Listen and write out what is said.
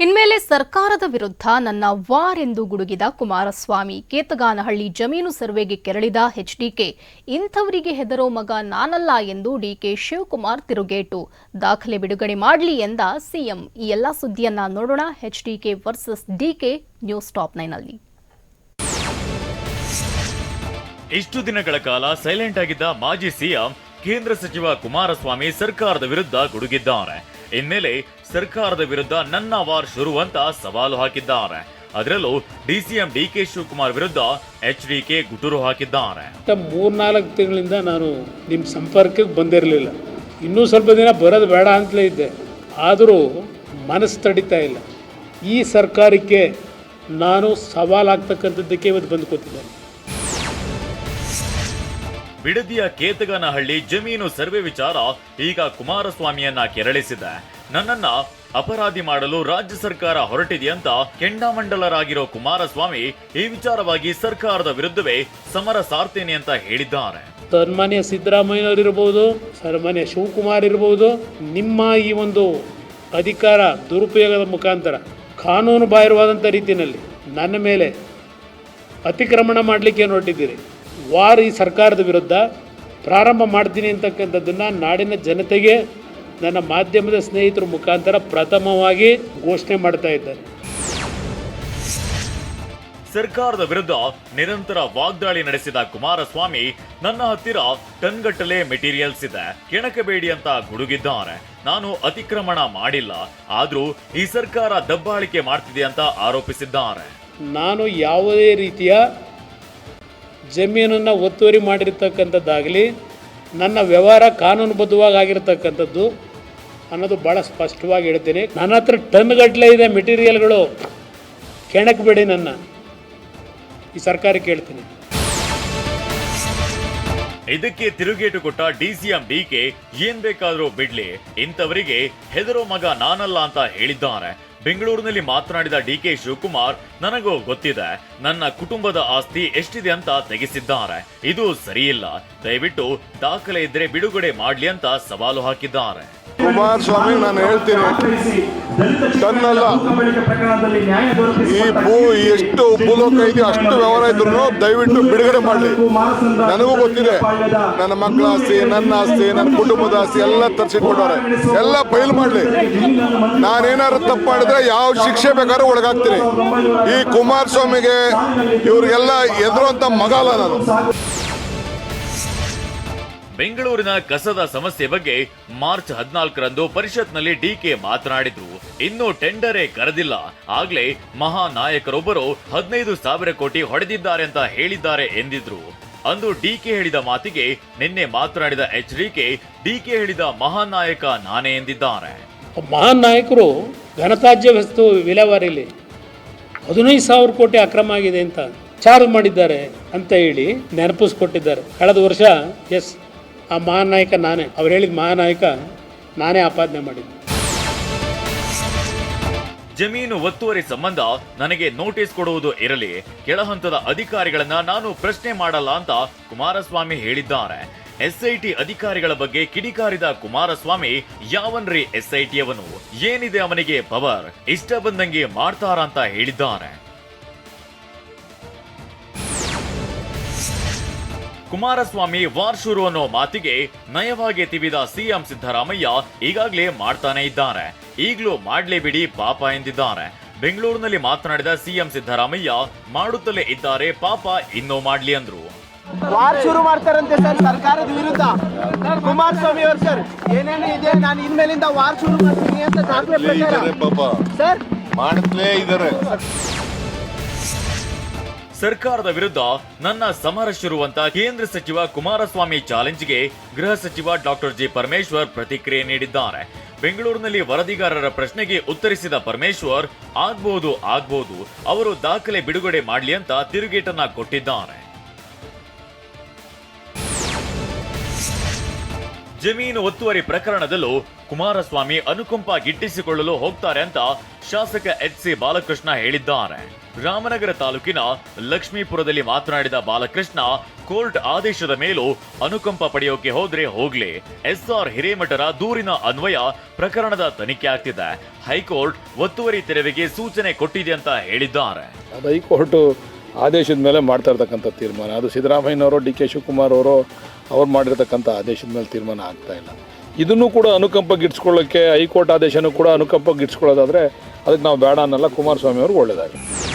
ಇನ್ಮೇಲೆ ಸರ್ಕಾರದ ವಿರುದ್ಧ ನನ್ನ ವಾರ್ ಎಂದು ಗುಡುಗಿದ ಕುಮಾರಸ್ವಾಮಿ, ಕೇತಗಾನಹಳ್ಳಿ ಜಮೀನು ಸರ್ವೆಗೆ ಕೆರಳಿದ ಎಚ್ಡಿಕೆ ಇಂಥವರಿಗೆ ಹೆದರೋ ಮಗ ನಾನಲ್ಲ ಎಂದು ಡಿಕೆ ಶಿವಕುಮಾರ್ ತಿರುಗೇಟು. ದಾಖಲೆ ಬಿಡುಗಡೆ ಮಾಡಲಿ ಎಂದ ಸಿಎಂ ಈ ಎಲ್ಲಾ ಸುದ್ದಿಯನ್ನ ನೋಡೋಣ HDK versus DK news top ನೈನಲ್ಲಿ. ಇಷ್ಟು ದಿನಗಳ ಕಾಲ ಸೈಲೆಂಟ್ ಆಗಿದ್ದ ಮಾಜಿ ಸಿಎಂ ಕೇಂದ್ರ ಸಚಿವ ಕುಮಾರಸ್ವಾಮಿ ಸರ್ಕಾರದ ವಿರುದ್ಧ ಗುಡುಗಿದ್ದಾರೆ. ಇನ್ಮೇಲೆ ಸರ್ಕಾರದ ವಿರುದ್ಧ ನನ್ನ ವಾರ್ ಶುರು ಅಂತ ಸವಾಲು ಹಾಕಿದ್ದಾರೆ. ಅದರಲ್ಲೂ ಡಿಸಿಎಂ ಡಿ ಕೆ ಶಿವಕುಮಾರ್ ವಿರುದ್ಧ ಎಚ್ ಡಿ ಕೆ ಗುಟುರು ಹಾಕಿದ್ದಾರೆ. ಮೂರ್ನಾಲ್ಕು ತಿಂಗಳಿಂದ ನಾನು ನಿಮ್ಮ ಸಂಪರ್ಕಕ್ಕೆ ಬಂದಿರಲಿಲ್ಲ. ಇನ್ನೂ ಸ್ವಲ್ಪ ದಿನ ಬರೋದು ಬೇಡ ಅಂತಲೇ ಇದ್ದೆ. ಆದರೂ ಮನಸ್ಸು ತಡಿತಾ ಇಲ್ಲ. ಈ ಸರ್ಕಾರಕ್ಕೆ ನಾನು ಸವಾಲಾಗ್ತಕ್ಕಂಥದ್ದಕ್ಕೆ ಇವತ್ತು ಬಂದು ಕೂತಿದ್ದೇನೆ. ಬಿಡದಿಯ ಕೇತಗನಹಳ್ಳಿ ಜಮೀನು ಸರ್ವೆ ವಿಚಾರ ಈಗ ಕುಮಾರಸ್ವಾಮಿಯನ್ನ ಕೆರಳಿಸಿದೆ. ನನ್ನನ್ನ ಅಪರಾಧಿ ಮಾಡಲು ರಾಜ್ಯ ಸರ್ಕಾರ ಹೊರಟಿದೆಯಂತ ಕೆಂಡಾಮಂಡಲರಾಗಿರೋ ಕುಮಾರಸ್ವಾಮಿ ಈ ವಿಚಾರವಾಗಿ ಸರ್ಕಾರದ ವಿರುದ್ಧವೇ ಸಮರ ಸಾರ್ತೇನೆ ಅಂತ ಹೇಳಿದ್ದಾರೆ. ಸನ್ಮಾನ್ಯ ಸಿದ್ದರಾಮಯ್ಯನವರಿರ್ಬೋದು ಸನ್ಮಾನ್ಯ ಶಿವಕುಮಾರ್ ಇರ್ಬೋದು, ನಿಮ್ಮ ಈ ಒಂದು ಅಧಿಕಾರ ದುರುಪಯೋಗದ ಮುಖಾಂತರ ಕಾನೂನು ಬಾಹಿರವಾದಂಥ ರೀತಿಯಲ್ಲಿ ನನ್ನ ಮೇಲೆ ಅತಿಕ್ರಮಣ ಮಾಡಲಿಕ್ಕೆ ಹೊರಟಿದ್ದೀರಿ? ವಾರ್ ಈ ಸರ್ಕಾರದ ವಿರುದ್ಧ ಪ್ರಾರಂಭ ಮಾಡ್ತೀನಿ ಅಂತಕ್ಕಂಥದ್ದನ್ನು ನಾಡಿನ ಜನತೆಗೆ ನನ್ನ ಮಾಧ್ಯಮದ ಸ್ನೇಹಿತರ ಮುಖಾಂತರ ಪ್ರಥಮವಾಗಿ ಘೋಷಣೆ ಮಾಡ್ತಾ ಇದ್ದಾರೆ. ಸರ್ಕಾರದ ವಿರುದ್ಧ ನಿರಂತರ ವಾಗ್ದಾಳಿ ನಡೆಸಿದ ಕುಮಾರಸ್ವಾಮಿ ನನ್ನ ಹತ್ತಿರ ಟನ್ಗಟ್ಟಲೆ ಮೆಟೀರಿಯಲ್ಸ್ ಇದೆ. ಕೆಣಕಬೇಡಿ ಅಂತ ಗುಡುಗಿದ್ದಾರೆ. ನಾನು ಅತಿಕ್ರಮಣ ಮಾಡಿಲ್ಲ. ಆದರೂ ಈ ಸರ್ಕಾರ ದಬ್ಬಾಳಿಕೆ ಮಾಡ್ತಿದೆ ಅಂತ ಆರೋಪಿಸಿದ್ದಾರೆ. ನಾನು ಯಾವುದೇ ರೀತಿಯ ಜಮೀನನ್ನು ಒತ್ತುವರಿ ಮಾಡಿರ್ತಕ್ಕಂಥದ್ದಾಗಲಿ, ನನ್ನ ವ್ಯವಹಾರ ಕಾನೂನುಬದ್ಧವಾಗಿ ಆಗಿರ್ತಕ್ಕಂಥದ್ದು ಅನ್ನೋದು ಭಾಳ ಸ್ಪಷ್ಟವಾಗಿ ಹೇಳ್ತೀನಿ. ನನ್ನ ಹತ್ರ ಟನ್ಗಟ್ಟಲೆ ಇದೆ ಮೆಟೀರಿಯಲ್ಗಳು. ಕೆಣಕಬೇಡಿ ನನ್ನ. ಈ ಸರ್ಕಾರಕ್ಕೆ ಹೇಳ್ತೀನಿ ಇದಕ್ಕೆ ತಿರುಗೇಟು ಕೊಟ್ಟ ಡಿಸಿಎಂ ಡಿಕೆ ಏನ್ ಬೇಕಾದ್ರೂ ಬಿಡ್ಲಿ. ಇಂಥವರಿಗೆ ಹೆದರೋ ಮಗ ನಾನಲ್ಲ ಅಂತ ಹೇಳಿದ್ದಾರೆ. ಬೆಂಗಳೂರಿನಲ್ಲಿ ಮಾತನಾಡಿದ ಡಿಕೆ ಶಿವಕುಮಾರ್, ನನಗೂ ಗೊತ್ತಿದೆ, ನನ್ನ ಕುಟುಂಬದ ಆಸ್ತಿ ಎಷ್ಟಿದೆ ಅಂತ ತೆಗೆಸಿದ್ದಾರೆ. ಇದು ಸರಿಯಿಲ್ಲ. ದಯವಿಟ್ಟು ದಾಖಲೆ ಇದ್ರೆ ಬಿಡುಗಡೆ ಮಾಡ್ಲಿ ಅಂತ ಸವಾಲು ಹಾಕಿದ್ದಾರೆ. ಕುಮಾರಸ್ವಾಮಿ, ನಾನು ಹೇಳ್ತೀನಿ. ತನ್ನಲ್ಲ. ಈ ಭೂ ಎಷ್ಟು ಭೂಲೋಕ ಇದೆಯೋ ಅಷ್ಟು ವ್ಯವಹಾರ ಇದ್ರು ದಯವಿಟ್ಟು ಬಿಡುಗಡೆ ಮಾಡಲಿ. ನನಗೂ ಗೊತ್ತಿದೆ. ನನ್ನ ಮಕ್ಕಳ ಆಸ್ತಿ, ನನ್ನ ಆಸ್ತಿ, ನನ್ನ ಕುಟುಂಬದ ಆಸ್ತಿ ಎಲ್ಲ ತರಿಸಿಟ್ಕೊಂಡವ್ರೆ ಎಲ್ಲ ಬಯಲು ಮಾಡಲಿ. ನಾನೇನಾದ್ರು ತಪ್ಪು ಮಾಡಿದ್ರೆ ಯಾವ ಶಿಕ್ಷೆ ಬೇಕಾದ್ರೂ ಒಳಗಾಗ್ತೀನಿ. ಈ ಕುಮಾರಸ್ವಾಮಿಗೆ ಇವ್ರಿಗೆಲ್ಲ ಎದುರುವಂತ ಮಗ ಅಲ್ಲ ನಾನು. ಬೆಂಗಳೂರಿನ ಕಸದ ಸಮಸ್ಯೆ ಬಗ್ಗೆ ಮಾರ್ಚ್ ಹದಿನಾಲ್ಕರಂದು ಪರಿಷತ್ನಲ್ಲಿ ಡಿಕೆ ಮಾತನಾಡಿದ್ರು. ಇನ್ನೂ ಟೆಂಡರೇ ಕರೆದಿಲ್ಲ. ಆಗ್ಲೇ ಮಹಾ ನಾಯಕರೊಬ್ಬರು ಹದಿನೈದು ಸಾವಿರ ಕೋಟಿ ಹೊಡೆದಿದ್ದಾರೆ ಅಂತ ಹೇಳಿದ್ದಾರೆ ಎಂದಿದ್ರು. ಅಂದು ಡಿಕೆ ಹೇಳಿದ ಮಾತಿಗೆ ನಿನ್ನೆ ಮಾತನಾಡಿದ ಎಚ್ ಡಿಕೆ ಡಿಕೆ ಹೇಳಿದ ಮಹಾನ್ ನಾಯಕ ನಾನೇ ಎಂದಿದ್ದಾರೆ. ಮಹಾನ್ ನಾಯಕರು ಘನತಾಜ್ಯ ವಸ್ತು ವಿಲೇವಾರಿಲಿ ಹದಿನೈದು ಸಾವಿರ ಕೋಟಿ ಅಕ್ರಮ ಆಗಿದೆ ಅಂತ ಚಾರ್ಜ್ ಮಾಡಿದ್ದಾರೆ ಅಂತ ಹೇಳಿ ನೆನಪಿಸ್ಕೊಟ್ಟಿದ್ದಾರೆ. ಕಳೆದ ವರ್ಷ ಎಸ್ ಆ ಮಹಾನಾಯಕ ನಾಯಕ ನಾನೇ. ಅವ್ರು ಹೇಳಿದ ಮಹಾನಾಯಕ ನಾನೇ ಆಪಾದನೆ ಮಾಡಿದ್ದೆ. ಜಮೀನು ಒತ್ತುವರಿ ಸಂಬಂಧ ನನಗೆ ನೋಟಿಸ್ ಕೊಡುವುದು ಇರಲಿ ಕೆಳಹಂತದ ಅಧಿಕಾರಿಗಳನ್ನ ನಾನು ಪ್ರಶ್ನೆ ಮಾಡಲ್ಲ ಅಂತ ಕುಮಾರಸ್ವಾಮಿ ಹೇಳಿದ್ದಾರೆ. ಎಸ್ಐಟಿ ಅಧಿಕಾರಿಗಳ ಬಗ್ಗೆ ಕಿಡಿಕಾರಿದ ಕುಮಾರಸ್ವಾಮಿ, ಯಾವನ್ರಿ ಎಸ್ಐಟಿ ಅವನು ಏನಿದೆ ಅವನಿಗೆ ಪವರ್? ಇಷ್ಟ ಬಂದಂಗೆ ಮಾಡ್ತಾರ ಅಂತ ಹೇಳಿದ್ದಾರೆ. ಕುಮಾರಸ್ವಾಮಿ ವಾರ್ ಶುರು ಅನ್ನೋ ಮಾತಿಗೆ ನಯವಾಗಿ ತಿವಿದ ಸಿಎಂ ಸಿದ್ದರಾಮಯ್ಯ ಈಗಾಗಲೇ ಮಾಡ್ತಾನೆ ಇದ್ದಾರೆ. ಈಗಲೂ ಮಾಡ್ಲೇ ಬಿಡಿ ಪಾಪ ಎಂದಿದ್ದಾರೆ. ಬೆಂಗಳೂರಿನಲ್ಲಿ ಮಾತನಾಡಿದ ಸಿಎಂ ಸಿದ್ದರಾಮಯ್ಯ ಮಾಡುತ್ತಲೇ ಇದ್ದಾರೆ ಪಾಪ ಇನ್ನೂ ಮಾಡ್ಲಿ ಅಂದ್ರು. ವಾರ್ ಶುರು ಮಾಡ್ತಾರಂತೆ ಸರ್ ಸರ್ಕಾರದ ವಿರುದ್ಧ. ಕುಮಾರಸ್ವಾಮಿ ಅವರು ಸರ್ ಏನೇನು ಇದೆ ನಾನು ಇನ್ಮೇಲಿಂದ ವಾರ್ ಶುರು ಮಾಡ್ತೀನಿ ಅಂತ ಸರ್? ಮಾಡುತ್ತಲೇ ಇದ್ದಾರೆ. ಸರ್ಕಾರದ ವಿರುದ್ಧ ನನ್ನ ಸಮರ ಶುರುವಂತ ಕೇಂದ್ರ ಸಚಿವ ಕುಮಾರಸ್ವಾಮಿ ಚಾಲೆಂಜ್ಗೆ ಗೃಹ ಸಚಿವ ಡಾಕ್ಟರ್ ಜಿ ಪರಮೇಶ್ವರ್ ಪ್ರತಿಕ್ರಿಯೆ ನೀಡಿದ್ದಾರೆ. ಬೆಂಗಳೂರಿನಲ್ಲಿ ವರದಿಗಾರರ ಪ್ರಶ್ನೆಗೆ ಉತ್ತರಿಸಿದ ಪರಮೇಶ್ವರ್ ಆಗ್ಬಹುದು ಆಗ್ಬಹುದು ಅವರು ದಾಖಲೆ ಬಿಡುಗಡೆ ಮಾಡಲಿ ಅಂತ ತಿರುಗೇಟನ್ನ ಕೊಟ್ಟಿದ್ದಾರೆ. ಜಮೀನು ಒತ್ತುವರಿ ಪ್ರಕರಣದಲ್ಲೂ ಕುಮಾರಸ್ವಾಮಿ ಅನುಕಂಪ ಗಿಟ್ಟಿಸಿಕೊಳ್ಳಲು ಹೋಗ್ತಾರೆ ಅಂತ ಶಾಸಕ ಎಚ್ ಸಿ ಬಾಲಕೃಷ್ಣ ಹೇಳಿದ್ದಾರೆ. ರಾಮನಗರ ತಾಲೂಕಿನ ಲಕ್ಷ್ಮೀಪುರದಲ್ಲಿ ಮಾತನಾಡಿದ ಬಾಲಕೃಷ್ಣ, ಕೋರ್ಟ್ ಆದೇಶದ ಮೇಲೂ ಅನುಕಂಪ ಪಡೆಯೋಕೆ ಹೋದ್ರೆ ಹೋಗ್ಲಿ. ಎಸ್ಆರ್ ಹಿರೇಮಠರ ದೂರಿನ ಅನ್ವಯ ಪ್ರಕರಣದ ತನಿಖೆ ಆಗ್ತಿದೆ. ಹೈಕೋರ್ಟ್ ಒತ್ತುವರಿ ತೆರವಿಗೆ ಸೂಚನೆ ಕೊಟ್ಟಿದೆ ಅಂತ ಹೇಳಿದ್ದಾರೆ. ಹೈಕೋರ್ಟ್ ಆದೇಶದ ಮೇಲೆ ಮಾಡ್ತಾ ಇರ್ತಕ್ಕಂಥ ತೀರ್ಮಾನ. ಅದು ಸಿದ್ದರಾಮಯ್ಯನವರು, ಡಿ ಕೆ ಶಿವಕುಮಾರ್ ಅವರು, ಅವ್ರು ಮಾಡಿರ್ತಕ್ಕಂಥ ಆದೇಶದ ಮೇಲೆ ತೀರ್ಮಾನ ಆಗ್ತಾ ಇಲ್ಲ. ಇದನ್ನು ಕೂಡ ಅನುಕಂಪ ಗಿಟ್ಸ್ಕೊಳ್ಳೋಕ್ಕೆ ಹೈಕೋರ್ಟ್ ಆದೇಶನೂ ಕೂಡ ಅನುಕಂಪ ಗಿಟ್ಸ್ಕೊಳ್ಳೋದಾದರೆ ಅದಕ್ಕೆ ನಾವು ಬೇಡ ಅನ್ನಲ್ಲ. ಕುಮಾರಸ್ವಾಮಿ ಅವ್ರಿಗೆ ಒಳ್ಳೆಯದಾಗುತ್ತೆ